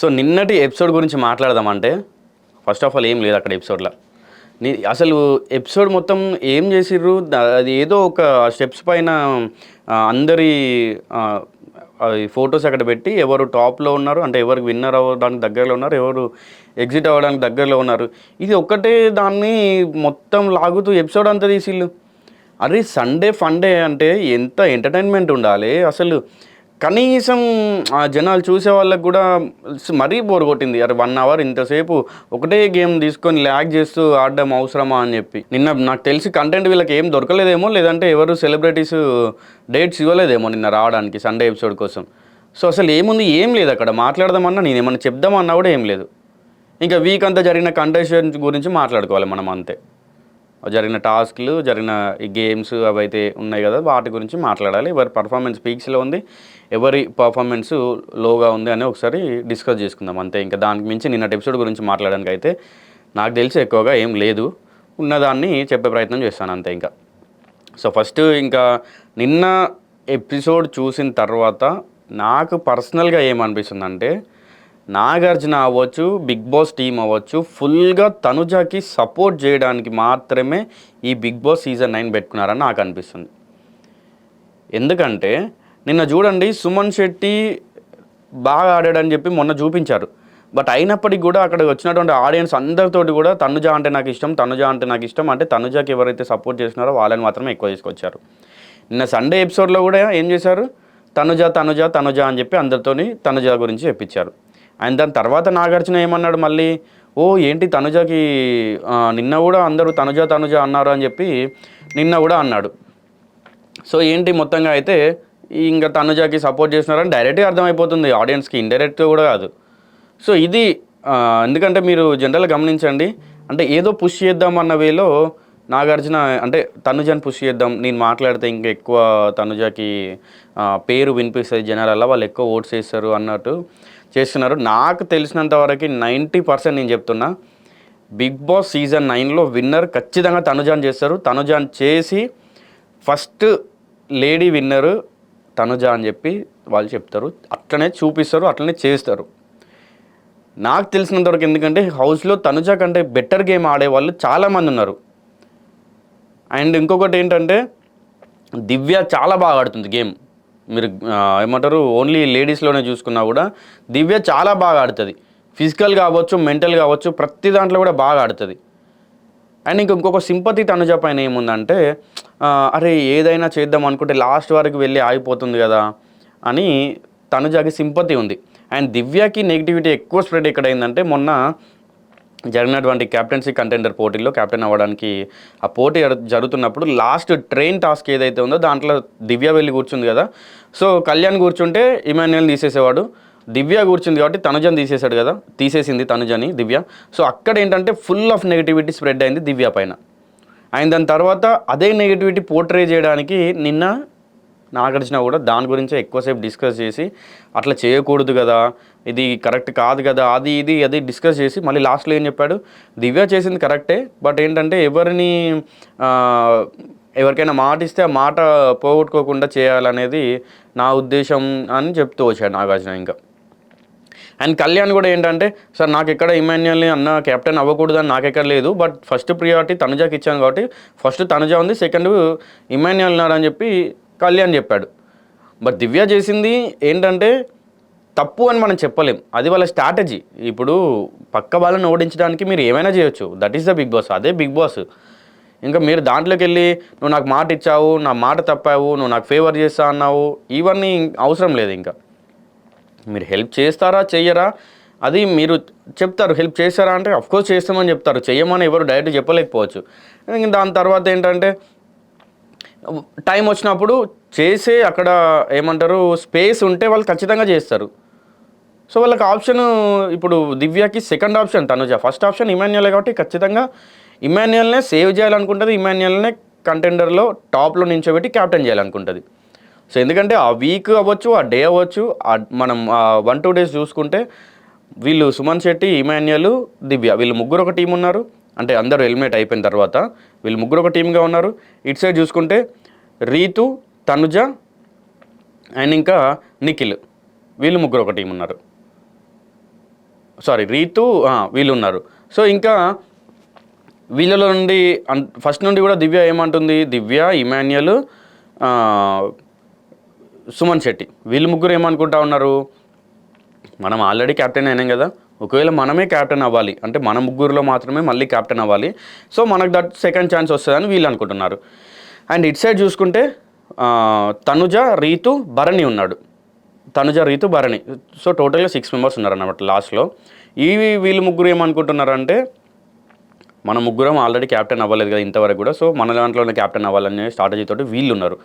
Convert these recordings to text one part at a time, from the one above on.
So నిన్నటి episode గురించి మాట్లాడదామంటే first of all ఏం లేదు అక్కడ ఎపిసోడ్లో. నీ అసలు ఎపిసోడ్ మొత్తం ఏం చేసిర్రు? అది ఏదో ఒక స్టెప్స్ పైన అందరి ఫొటోస్ అక్కడ పెట్టి ఎవరు టాప్లో ఉన్నారు అంటే ఎవరు విన్నర్ అవ్వడానికి దగ్గరలో ఉన్నారు ఎవరు ఎగ్జిట్ అవ్వడానికి దగ్గరలో ఉన్నారు. ఇది ఒక్కటే దాన్ని మొత్తం లాగుతూ ఎపిసోడ్ అంతా తీసిళ్ళు. అరే సండే ఫండే అంటే ఎంత ఎంటర్టైన్మెంట్ ఉండాలి? అసలు కనీసం ఆ జనాలు చూసే వాళ్ళకి కూడా మరీ బోర్ కొట్టింది. అరే వన్ అవర్ ఇంతసేపు ఒకటే గేమ్ తీసుకొని ల్యాగ్ చేస్తూ ఆడడం అవసరమా అని చెప్పి. నిన్న నాకు తెలిసి కంటెంట్ వీళ్ళకి ఏం దొరకలేదేమో లేదంటే ఎవరు సెలబ్రిటీస్ డేట్స్ ఇవ్వలేదేమో నిన్న రావడానికి సండే ఎపిసోడ్ కోసం. సో అసలు ఏముంది? ఏం లేదు అక్కడ. మాట్లాడదామన్నా నేను ఏమన్నా చెప్దామన్నా కూడా ఏం లేదు. ఇంకా వీక్ అంతా జరిగిన కంటెస్టెంట్స్ గురించి మాట్లాడుకోవాలి మనం అంతే. జరిగిన టాస్క్లు జరిగిన ఈ గేమ్స్ అవైతే ఉన్నాయి కదా వాటి గురించి మాట్లాడాలి. ఎవరి పర్ఫార్మెన్స్ పీక్స్లో ఉంది. ఎవరి పర్ఫార్మెన్స్ లోగా ఉంది అని ఒకసారి డిస్కస్ చేసుకుందాం. అంతే ఇంకా దానికి మించి నిన్నటి ఎపిసోడ్ గురించి మాట్లాడడానికి అయితే నాకు తెలిసి ఎక్కువగా ఏం లేదు. ఉన్నదాన్ని చెప్పే ప్రయత్నం చేస్తాను అంతే ఇంకా. సో ఫస్ట్ ఇంకా నిన్న ఎపిసోడ్ చూసిన తర్వాత నాకు పర్సనల్గా ఏమనిపిస్తుందంటే నాగార్జున అవ్వచ్చు బిగ్ బాస్ టీం అవ్వచ్చు ఫుల్గా తనుజాకి సపోర్ట్ చేయడానికి మాత్రమే ఈ బిగ్ బాస్ సీజన్ నైన్ పెట్టుకున్నారని నాకు అనిపిస్తుంది. ఎందుకంటే నిన్న చూడండి సుమన్ శెట్టి బాగా ఆడాడని చెప్పి మొన్న చూపించారు. బట్ అయినప్పటికీ కూడా అక్కడ వచ్చినటువంటి ఆడియన్స్ అందరితోటి కూడా తనుజ అంటే నాకు ఇష్టం తనుజ అంటే నాకు ఇష్టం అంటే తనుజాకి ఎవరైతే సపోర్ట్ చేస్తున్నారో వాళ్ళని మాత్రమే ఎక్కువ తీసుకొచ్చారు. నిన్న సండే ఎపిసోడ్లో కూడా ఏం చేశారు? తనుజ తనుజ తనుజ అని చెప్పి అందరితోని తనుజ గురించి చెప్పించారు. అండ్ దాని తర్వాత నాగార్జున ఏమన్నాడు మళ్ళీ? ఓ ఏంటి తనుజకి నిన్న కూడా అందరూ తనుజ తనుజ అన్నారు అని చెప్పి నిన్న కూడా అన్నాడు. సో ఏంటి మొత్తంగా అయితే ఇంకా తనుజాకి సపోర్ట్ చేస్తున్నారని డైరెక్ట్గా అర్థమైపోతుంది. ఆడియన్స్కి ఇండైరెక్ట్గా కూడా కాదు. సో ఇది ఎందుకంటే మీరు జనరల్గా గమనించండి అంటే ఏదో పుష్ చేద్దాం అన్న వేలో నాగార్జున అంటే తనుజాని పుష్ చేద్దాం నేను మాట్లాడితే ఇంకా ఎక్కువ తనుజాకి పేరు వినిపిస్తుంది జనాలల్లో వాళ్ళు ఎక్కువ ఓట్స్ వేస్తారు అన్నట్టు చేస్తున్నారు. నాకు తెలిసినంత వరకు నైంటీ పర్సెంట్ నేను చెప్తున్నా బిగ్ బాస్ సీజన్ నైన్లో విన్నర్ ఖచ్చితంగా తనుజాన్ చేస్తారు. తనుజాన్ చేసి ఫస్ట్ లేడీ విన్నరు తనుజ అని చెప్పి వాళ్ళు చెప్తారు. అట్లనే చూపిస్తారు అట్లనే చేస్తారు. నాకు తెలిసినంతవరకు ఎందుకంటే హౌస్లో తనుజ కంటే బెటర్ గేమ్ ఆడే వాళ్ళు చాలామంది ఉన్నారు. అండ్ ఇంకొకటి ఏంటంటే దివ్య చాలా బాగా ఆడుతుంది గేమ్. మీరు ఏమంటారు ఓన్లీ లేడీస్లోనే చూసుకున్నా కూడా దివ్య చాలా బాగా ఆడుతుంది. ఫిజికల్ కావచ్చు మెంటల్ కావచ్చు ప్రతి దాంట్లో కూడా బాగా ఆడుతుంది. అండ్ ఇంక ఇంకొక సింపతి తనుజ పైన ఏముందంటే అరే ఏదైనా చేద్దాం అనుకుంటే లాస్ట్ వరకు వెళ్ళి ఆగిపోతుంది కదా అని తనుజకి సింపతి ఉంది. అండ్ దివ్యకి నెగిటివిటీ ఎక్కువ స్ప్రెడ్ ఎక్కడైందంటే మొన్న జరిగినటువంటి క్యాప్టెన్సీ కంటెండర్ పోటీలో కెప్టెన్ అవ్వడానికి ఆ పోటీ జరుగుతున్నప్పుడు లాస్ట్ ట్రైన్ టాస్క్ ఏదైతే ఉందో దాంట్లో దివ్య వెళ్ళి కూర్చుంది కదా. సో కళ్యాణ్ కూర్చుంటే ఇమాన్యుయల్ తీసేసేవాడు. దివ్య కూర్చుంది కాబట్టి తనుజని తీసేశాడు కదా. తీసేసింది తనుజని దివ్య. సో అక్కడ ఏంటంటే ఫుల్ ఆఫ్ నెగిటివిటీ స్ప్రెడ్ అయింది దివ్య పైన. అండ్ దాని తర్వాత అదే నెగిటివిటీ పోర్ట్రే చేయడానికి నిన్న నాగార్జున కూడా దాని గురించే ఎక్కువసేపు డిస్కస్ చేసి అట్లా చేయకూడదు కదా ఇది కరెక్ట్ కాదు కదా అది ఇది అది డిస్కస్ చేసి మళ్ళీ లాస్ట్లో ఏం చెప్పాడు? దివ్య చేసింది కరెక్టే బట్ ఏంటంటే ఎవరిని ఎవరికైనా మాట ఇస్తే ఆ మాట పోగొట్టుకోకుండా చేయాలనేది నా ఉద్దేశం అని చెప్తూ వచ్చాడు నాగార్జున ఇంకా. అండ్ కళ్యాణ్ కూడా ఏంటంటే సార్ నాకు ఎక్కడ ఇమాన్యుయల్ని అన్న కెప్టెన్ అవ్వకూడదు అని నాకు ఎక్కడ లేదు బట్ ఫస్ట్ ప్రియారిటీ తనుజాకి ఇచ్చాను కాబట్టి ఫస్ట్ తనుజ ఉంది సెకండ్ ఇమాన్యుయల్ నాడు అని చెప్పి కళ్యాణ్ చెప్పాడు. బట్ దివ్య చేసింది ఏంటంటే తప్పు అని మనం చెప్పలేం అది వాళ్ళ స్ట్రాటజీ ఇప్పుడు పక్క వాళ్ళని ఓడించడానికి మీరు ఏమైనా చేయొచ్చు that is the Bigg Boss అదే బిగ్ బాస్ ఇంకా మీరు దాంట్లోకి వెళ్ళి నువ్వు నాకు మాట ఇచ్చావు నా మాట తప్పావు నువ్వు నాకు ఫేవర్ చేస్తా అన్నావు ఇవన్నీ అవసరం లేదు ఇంకా. మీరు హెల్ప్ చేస్తారా చెయ్యరా? అది మీరు చెప్తారు హెల్ప్ చేస్తారా అంటే అఫ్కోర్స్ చేస్తామని చెప్తారు చెయ్యమని ఎవరు డైరెక్ట్ చెప్పలేకపోవచ్చు. దాని తర్వాత ఏంటంటే టైం వచ్చినప్పుడు చేసే అక్కడ ఏమంటారు స్పేస్ ఉంటే వాళ్ళు ఖచ్చితంగా చేస్తారు. సో వాళ్ళకి ఆప్షన్ ఇప్పుడు దివ్యకి second option Tanuja. First option Emmanuel కాబట్టి ఖచ్చితంగా ఇమాన్యుయల్నే సేవ్ చేయాలనుకుంటుంది ఇమాన్యుయల్నే కంటెండర్లో టాప్లో నించోబెట్టి క్యాప్టెన్ చేయాలనుకుంటుంది. సో ఎందుకంటే ఆ వీక్ అవ్వచ్చు ఆ డే అవ్వచ్చు ఆ మనం వన్ టూ డేస్ చూసుకుంటే వీళ్ళు సుమన్ శెట్టి ఇమాన్యుయల్ దివ్య వీళ్ళు ముగ్గురు ఒక టీం ఉన్నారు. అంటే అందరూ హెల్మెట్ అయిపోయిన తర్వాత వీళ్ళు ముగ్గురు ఒక టీంగా ఉన్నారు. ఇటు సైడ్ చూసుకుంటే రీతు తనుజ అండ్ ఇంకా నిఖిల్ వీళ్ళు ముగ్గురు ఒక టీం ఉన్నారు. సారీ రీతు వీళ్ళు ఉన్నారు. సో ఇంకా వీళ్ళలో నుండి ఫస్ట్ నుండి కూడా దివ్య ఏమంటుంది? దివ్య ఇమాన్యుయల్ సుమన్ శెట్టి. వీళ్ళు ముగ్గురు ఏమనుకుంటా ఉన్నారు? మనం ఆల్రెడీ క్యాప్టెన్ అయినాం కదా. ఒకవేళ మనమే క్యాప్టెన్ అవ్వాలి అంటే మన ముగ్గురులో మాత్రమే మళ్ళీ క్యాప్టెన్ అవ్వాలి. సో మనకు దట్ సెకండ్ ఛాన్స్ వస్తుందని వీళ్ళు అనుకుంటున్నారు. అండ్ ఇట్ సైడ్ చూసుకుంటే తనుజ రీతు భరణి ఉన్నాడు. తనుజ రీతు భరణి. సో టోటల్గా సిక్స్ మెంబర్స్ ఉన్నారన్నమాట లాస్ట్లో ఈ వీళ్ళు ముగ్గురు ఏమనుకుంటున్నారంటే మన ముగ్గురం ఆల్రెడీ క్యాప్టెన్ అవ్వలేదు కదా ఇంతవరకు కూడా. సో మన దాంట్లోనే క్యాప్టెన్ అవ్వాలనే స్ట్రాటజీ తోటి వీళ్ళు ఉన్నారు.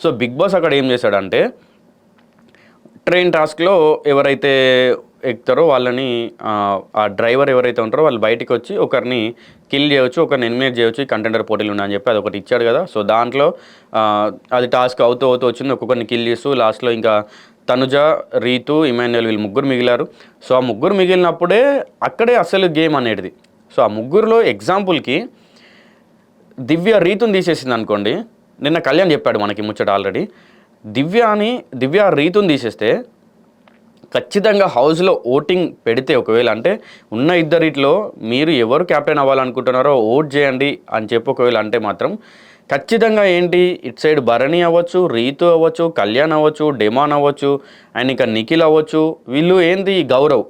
సో బిగ్ బాస్ అక్కడ ఏం చేశాడంటే ట్రైన్ టాస్క్లో ఎవరైతే ఎక్కుతారో వాళ్ళని ఆ, డ్రైవర్ ఎవరైతే ఉంటారో వాళ్ళు బయటికి వచ్చి ఒకరిని కిల్ చేయొచ్చు ఒకరిని ఎలిమినేట్ చేయొచ్చు ఈ కంటెండర్ పోటీలు ఉన్నాయని చెప్పి అది ఒకటి ఇచ్చాడు కదా. సో దాంట్లో అది టాస్క్ అవుతూ అవుతూ వచ్చింది ఒక్కొక్కరిని కిల్ చేస్తూ లాస్ట్లో ఇంకా తనుజ రీతు ఇమాన్యుయల్ వీళ్ళు ముగ్గురు మిగిలారు. సో ఆ ముగ్గురు మిగిలినప్పుడే అక్కడే అసలు గేమ్ అనేది సో ఆ ముగ్గురులో ఎగ్జాంపుల్కి దివ్య రీతుని తీసేసింది అనుకోండి నిన్న కళ్యాణ్ చెప్పాడు మనకి ముచ్చట ఆల్రెడీ దివ్యాని దివ్య రీతుని తీసేస్తే ఖచ్చితంగా హౌస్లో ఓటింగ్ పెడితే ఒకవేళ అంటే ఉన్న ఇద్దరిట్లో మీరు ఎవరు క్యాప్టెన్ అవ్వాలనుకుంటున్నారో ఓట్ చేయండి అని చెప్పి ఒకవేళ అంటే మాత్రం ఖచ్చితంగా ఏంటి ఇట్ సైడ్ భరణి అవ్వచ్చు రీతు అవ్వచ్చు కళ్యాణ్ అవ్వచ్చు డెమాన్ అవ్వచ్చు అండ్ ఇంకా నిఖిల్ అవ్వచ్చు వీళ్ళు ఏంది గౌరవ్?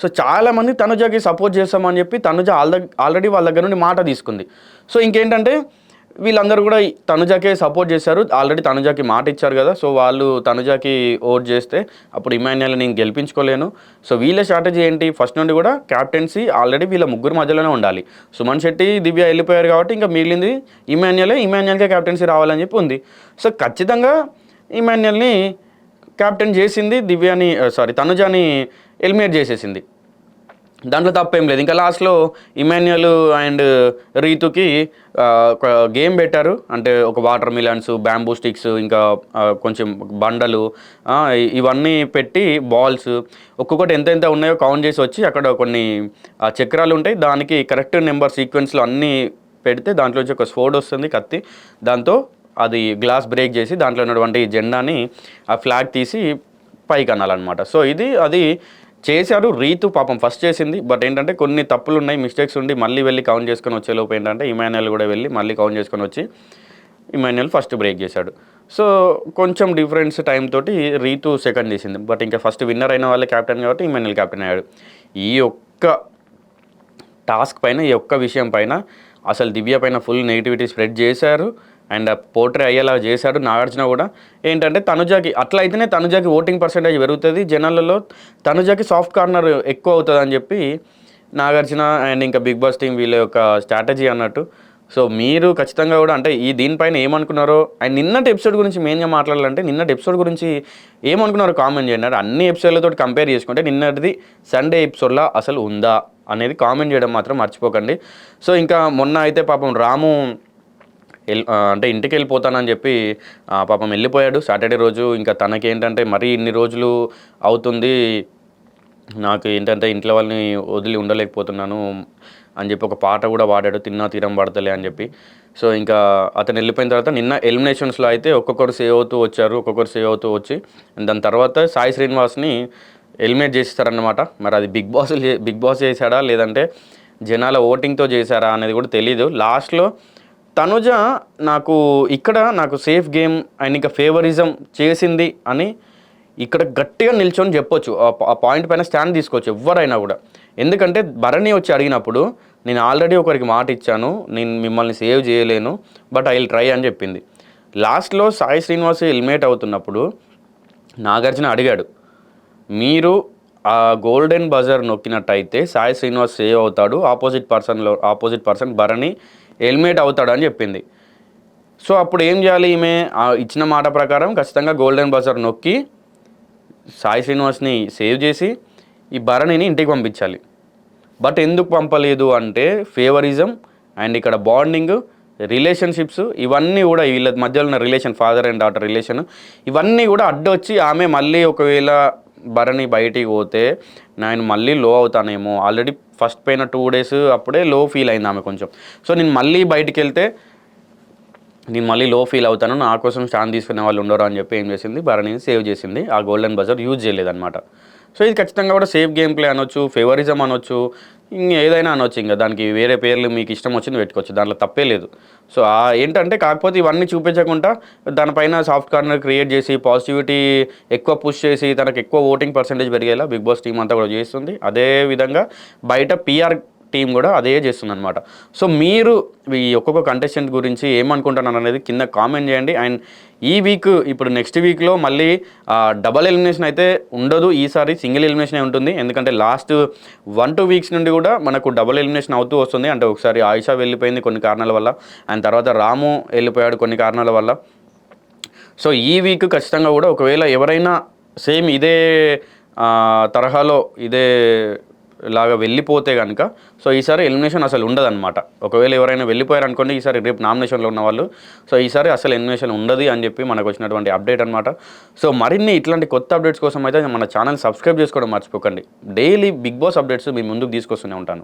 సో చాలామంది తనుజకి సపోర్ట్ చేస్తామని చెప్పి తనుజ ఆల్ ఆల్రెడీ వాళ్ళ దగ్గర నుండి మాట తీసుకుంది. సో ఇంకేంటంటే వీళ్ళందరూ కూడా తనుజాకే సపోర్ట్ చేశారు. ఆల్రెడీ తనుజాకి మాట ఇచ్చారు కదా. సో వాళ్ళు తనుజాకి ఓట్ చేస్తే అప్పుడు ఇమాన్యుయల్ నేను గెలిపించుకోలేను. సో వీళ్ళ స్ట్రాటజీ ఏంటి? ఫస్ట్ నుండి కూడా క్యాప్టెన్సీ ఆల్రెడీ వీళ్ళ ముగ్గురు మధ్యలోనే ఉండాలి. సుమన్ శెట్టి దివ్య వెళ్ళిపోయారు కాబట్టి ఇంకా మిగిలింది ఇమాన్యుయలే. ఇమాన్యుయల్కే క్యాప్టెన్సీ రావాలని చెప్పి ఉంది. సో ఖచ్చితంగా ఇమాన్యుయల్ని క్యాప్టెన్ చేసింది దివ్యాని సారీ తనుజాని ఎలిమినేట్ చేసేసింది. దాంట్లో తప్పేం లేదు. ఇంకా లాస్ట్లో ఇమాన్యుయల్ అండ్ రీతుకి ఒక గేమ్ పెట్టారు. అంటే ఒక వాటర్ మిలన్స్ బ్యాంబూ స్టిక్స్ ఇంకా కొంచెం బండలు ఇవన్నీ పెట్టి బాల్స్ ఒక్కొక్కటి ఎంత ఎంత ఉన్నాయో కౌంట్ చేసి వచ్చి అక్కడ కొన్ని చక్రాలు ఉంటాయి. దానికి కరెక్ట్ నెంబర్ సీక్వెన్స్లో అన్నీ పెడితే దాంట్లో నుంచి ఒక స్ఫోర్డ్ వస్తుంది కత్తి. దాంతో అది గ్లాస్ బ్రేక్ చేసి దాంట్లో ఉన్నటువంటి జెండాని ఆ ఫ్లాగ్ తీసి పైకి అనాలన్నమాట. సో ఇది అది చేశారు రీతు పాపం ఫస్ట్ చేసింది. బట్ ఏంటంటే కొన్ని తప్పులు ఉన్నాయి మిస్టేక్స్ ఉండి మళ్ళీ వెళ్ళి కౌంట్ చేసుకొని వచ్చేలోపు ఏంటంటే ఇమాన్యుయల్ కూడా వెళ్ళి మళ్ళీ కౌంట్ చేసుకొని వచ్చి ఇమాన్యుయల్ ఫస్ట్ బ్రేక్ చేశాడు. సో కొంచెం డిఫరెన్స్ టైం తోటి రీతు సెకండ్ చేసింది. బట్ ఇంకా ఫస్ట్ విన్నర్ అయిన వాళ్ళే క్యాప్టెన్ కాబట్టి ఇమాన్యుయల్ క్యాప్టెన్ అయ్యాడు. ఈ ఒక్క టాస్క్ పైన ఈ ఒక్క విషయం పైన అసలు దివ్య పైన ఫుల్ నెగిటివిటీ స్ప్రెడ్ చేశారు. అండ్ పోర్ట్రే అయ్యేలా చేశాడు నాగార్జున కూడా. ఏంటంటే తనుజాకి అట్లా అయితేనే తనుజాకి ఓటింగ్ పర్సెంటేజ్ పెరుగుతుంది. జనాలలో తనుజాకి సాఫ్ట్ కార్నర్ ఎక్కువ అవుతుంది అని చెప్పి నాగార్జున అండ్ ఇంకా బిగ్ బాస్ టీం వీళ్ళ యొక్క స్ట్రాటజీ అన్నట్టు. సో మీరు ఖచ్చితంగా కూడా అంటే ఈ దీనిపైన ఏమనుకున్నారో అండ్ నిన్నటి ఎపిసోడ్ గురించి మెయిన్గా మాట్లాడాలంటే నిన్నటి ఎపిసోడ్ గురించి ఏమనుకున్నారో కామెంట్ చేయండి. అన్ని ఎపిసోడ్లతో కంపేర్ చేసుకుంటే నిన్నటిది సండే ఎపిసోడ్లో అసలు ఉందా అనేది కామెంట్ చేయడం మాత్రం మర్చిపోకండి. సో ఇంకా మొన్న అయితే పాపం రాము అంటే ఇంటికి వెళ్ళిపోతానని చెప్పి పాపం వెళ్ళిపోయాడు. సాటర్డే రోజు ఇంకా తనకి ఏంటంటే మరీ ఇన్ని రోజులు అవుతుంది. నాకు ఏంటంటే ఇంట్లో వాళ్ళని వదిలి ఉండలేకపోతున్నాను అని చెప్పి ఒక పాట కూడా పాడాడు. తిన్నా తీరం పడతలే అని చెప్పి. సో ఇంకా అతను వెళ్ళిపోయిన తర్వాత నిన్న ఎలిమినేషన్స్లో అయితే ఒక్కొక్కరు సేవ్ అవుతూ వచ్చారు. ఒక్కొక్కరు సేవ్ అవుతూ వచ్చి దాని తర్వాత సాయి శ్రీనివాస్ని ఎలిమినేట్ చేస్తారనమాట మరి అది బిగ్ బాస్ బిగ్ బాస్ చేశాడా? లేదంటే జనాల ఓటింగ్తో చేశారా? అనేది కూడా తెలీదు. లాస్ట్లో తనుజ నాకు ఇక్కడ నాకు సేఫ్ గేమ్ అండ్ ఇంకా ఫేవరిజం చేసింది అని ఇక్కడ గట్టిగా నిల్చొని చెప్పొచ్చు. ఆ పాయింట్ పైన స్టాండ్ తీసుకోవచ్చు ఎవరైనా కూడా. ఎందుకంటే భరణి వచ్చి అడిగినప్పుడు నేను ఆల్రెడీ ఒకరికి మాట ఇచ్చాను నేను మిమ్మల్ని సేవ్ చేయలేను బట్ ఐ విల్ ట్రై అని చెప్పింది. లాస్ట్లో సాయి శ్రీనివాస్ ఎలిమేట్ అవుతున్నప్పుడు నాగార్జున అడిగాడు మీరు ఆ గోల్డెన్ బజర్ నొక్కినట్టయితే సాయి శ్రీనివాస్ సేవ్ అవుతాడు ఆపోజిట్ పర్సన్లో ఆపోజిట్ పర్సన్ భరణి హెల్మెట్ అవుతాడు అని చెప్పింది. సో అప్పుడు ఏం చేయాలి ఈమె? ఇచ్చిన మాట ప్రకారం ఖచ్చితంగా గోల్డెన్ బజర్ నొక్కి సాయి శ్రీనివాస్ని సేవ్ చేసి ఈ భరణిని ఇంటికి పంపించాలి. బట్ ఎందుకు పంపలేదు అంటే ఫేవరిజం అండ్ ఇక్కడ బాండింగ్ రిలేషన్షిప్స్ ఇవన్నీ కూడా వీళ్ళ మధ్యలో ఉన్న relation father and daughter relation ఇవన్నీ కూడా అడ్డొచ్చి ఆమె మళ్ళీ ఒకవేళ భరణి బయటికి పోతే నేను మళ్ళీ లో అవుతానేమో. ఆల్రెడీ ఫస్ట్ పైన టూ డేస్ అప్పుడే లో ఫీల్ అయింది ఆమె కొంచెం. సో నేను మళ్ళీ బయటికి వెళ్తే నేను మళ్ళీ లో ఫీల్ అవుతాను. నా కోసం స్టాండ్ తీసుకునే వాళ్ళు ఉండరు అని చెప్పి ఏం చేసింది? భరణిని సేవ్ చేసింది. ఆ గోల్డెన్ బజర్ యూజ్ చేయలేదన్నమాట. సో ఇది ఖచ్చితంగా కూడా సేఫ్ గేమ్ ప్లే అనొచ్చు ఫేవరిజం అనొచ్చు. ఏదైనా అనొచ్చు ఇంకా. దానికి వేరే పేర్లు మీకు ఇష్టం వచ్చింది పెట్టుకోవచ్చు. దాంట్లో తప్పే లేదు. సో ఆ ఏంటంటే కాకపోతే ఇవన్నీ చూపించకుండా దానిపైన సాఫ్ట్ కార్నర్ క్రియేట్ చేసి పాజిటివిటీ ఎక్కువ పుష్ చేసి తనకు ఎక్కువ ఓటింగ్ పర్సంటేజ్ పెరిగేలా బిగ్ బాస్ టీం అంతా కూడా చేస్తుంది. అదే విధంగా బయట పిఆర్ టీం కూడా అదే చేస్తుందనమాట సో మీరు ఈ ఒక్కొక్క కంటెస్టెంట్ గురించి ఏమనుకుంటున్నారు అనేది కింద కామెంట్ చేయండి. అండ్ ఈ వీక్ ఇప్పుడు నెక్స్ట్ వీక్లో మళ్ళీ డబల్ ఎలిమినేషన్ అయితే ఉండదు. ఈసారి సింగిల్ ఎలిమినేషన్ ఉంటుంది. ఎందుకంటే లాస్ట్ వన్ టూ వీక్స్ నుండి కూడా మనకు డబల్ ఎలిమినేషన్ అవుతూ వస్తుంది. అంటే ఒకసారి ఆయిషా వెళ్ళిపోయింది కొన్ని కారణాల వల్ల. అండ్ తర్వాత రాము వెళ్ళిపోయాడు కొన్ని కారణాల వల్ల. సో ఈ వీక్ ఖచ్చితంగా కూడా ఒకవేళ ఎవరైనా సేమ్ ఇదే తరహాలో ఇదే లాగా వెళ్ళిపోతే కనుక సో ఈసారి ఎలిమినేషన్ అసలు ఉండదన్నమాట. ఒకవేళ ఎవరైనా వెళ్ళిపోయారు అనుకోండి ఈసారి రేపు నామినేషన్లో ఉన్న వాళ్ళు సో ఈసారి అసలు ఎలిమినేషన్ ఉండదు అని చెప్పి మనకు వచ్చినటువంటి అప్డేట్ అనమాట సో మరిన్ని ఇట్లాంటి కొత్త అప్డేట్స్ కోసం అయితే మన ఛానల్ సబ్స్క్రైబ్ చేసుకోవడం మర్చిపోకండి. డైలీ బిగ్ బాస్ అప్డేట్స్ మీ ముందుకు తీసుకొస్తూనే ఉంటాను.